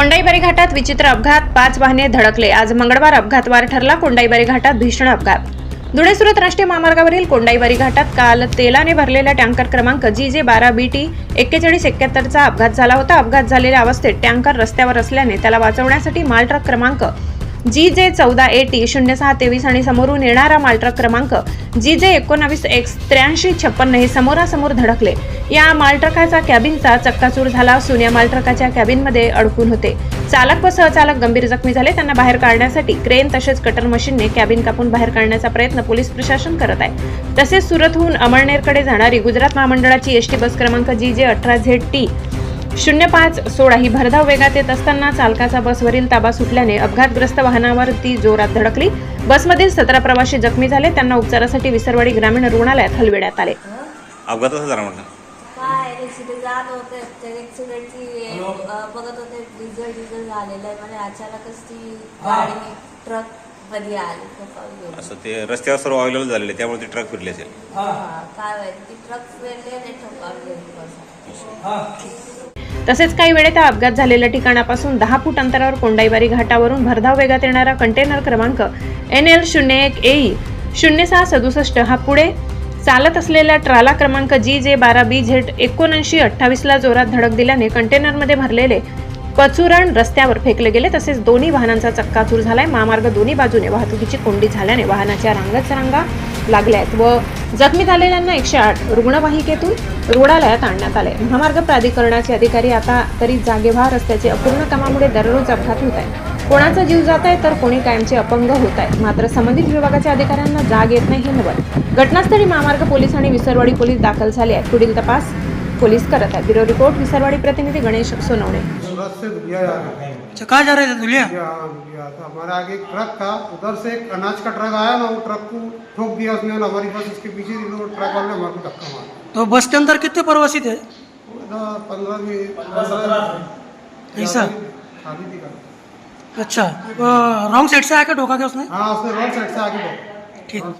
कोंडाईबारी घाटात विचित्र अपघात. पाच वाहने धडकले. आज मंगळवार अपघातवार ठरला कोंडाईबारी घाटात भीषण अपघात. धुळे सुरत राष्ट्रीय महामार्गावरील कोंडाईबारी घाटात काल तेलाने भरलेला टँकर क्रमांक जी जे बारा बी टी एक्केचाळीस एक्क्याहत्तरचा अपघात झाला होता. अपघात झालेल्या अवस्थेत टँकर रस्त्यावर असल्याने त्याला वाचवण्यासाठी मालट्रक क्रमांक जी जे चौदा ए टी शून्य सहा तेवीस आणि समोरून येणारा मालट्रक क्रमांक जी जे एकोणावीस एक्स त्र्याऐंशी छप्पन्न हे समोरासमोर धडकले. या मालट्रकाचा कॅबिनचा चक्काचूर झाला असून या मालट्रकाच्या कॅबिनमध्ये अडकून होते. चालक व सहचालक गंभीर जखमी झाले. त्यांना बाहेर काढण्यासाठी क्रेन तसेच कटर मशीनने कॅबिन कापून बाहेर काढण्याचा प्रयत्न पोलीस प्रशासन करत आहे. तसेच सुरतहून अमळनेरकडे जाणारी गुजरात महामंडळाची एसटी बस क्रमांक जी जे अठरा झेड टी शून्य पाच सोळा ही भरधाव वेगात येत असताना चालकाचा बसवरील ताबा सुटल्याने अपघातग्रस्त वाहनावर ती जोरात धडकली. बसमधील सतरा प्रवासी जखमी झाले. त्यांना उपचारासाठी विसरवाडी ग्रामीण रुग्णालयात हलविण्यात आले. अपघात कसा झाला म्हटलं? काय रेसिपी जात होते. ते ॲक्सिडेंटची बघत होते डिझेल डिझेल झालेलं आहे. म्हणजे अचानकच ती गाडी ट्रकमध्ये आली. ठोकावून गेली. असं ते रस्त्यावर सर्व अवेलेबल झालेले. त्यामुळे ते ट्रक फिरले असेल. हा, काय माहिती. ती ट्रक फिरली आणि ठोकावून गेली बस. तसेच काही वेळेत अपघात झालेल्या ठिकाणापासून दहा फूट अंतरावर कोंडाईबारी घाटावरून भरधाव वेगात येणारा कंटेनर क्रमांक एन एल शून्य एक ए शून्य सहा सदुसष्ट हा पुढे चालत असलेल्या ट्राला क्रमांक जी जे बारा बी झेड एकोणऐंशी अठ्ठावीसला जोरात धडक दिल्याने कंटेनरमध्ये भरलेले पचुरण रस्त्यावर फेकले गेले. तसेच दोन्ही वाहनांचा चक्काचूर झालाय. महामार्ग दोन्ही बाजूने वाहतुकीची कोंडी झाल्याने वाहनाच्या रांगाच रांगा लागल्या आहेत व जखमी झालेल्यांना एकशे आठ रुग्णवाहिकेतून रुग्णालयात आणण्यात आले महामार्ग प्राधिकरणाचे अधिकारी आता तरी जागेवा रस्त्याचे अपूर्ण कामामुळे दररोज अपघात होत आहे कोणाचा जीव जात आहे तर कोणी कायमचे अपंग होत आहे मात्र संबंधित विभागाच्या अधिकाऱ्यांना जाग येत नाही हे नवल घटनास्थळी महामार्ग पोलीस आणि विसरवाडी पोलीस दाखल झाले आहेत. पुढील तपास पोलीस करत आहेत. ब्युरो रिपोर्ट विसरवाडी प्रतिनिधी गणेश सोनवणे. सूरत से दुलिया जा रहे हैं। अच्छा कहाँ जा रहे थे दुलिया दुलिया हाँ, तो हमारे आगे एक ट्रक था। उधर से एक अनाज का ट्रक आया ना वो ट्रक को ठोक दिया उसने और हमारी बस उसके पीछे थी तो वो ट्रक वाले हमारे को धक्का मारा। तो बस के अंदर कितने प्रवासी थे? वो पंद्रह ऐसा? थी। अच्छा रॉन्ग साइड से आके ठोका क्या उसने? हाँ उसने रोड साइड से आगे बढ़ा ठीक।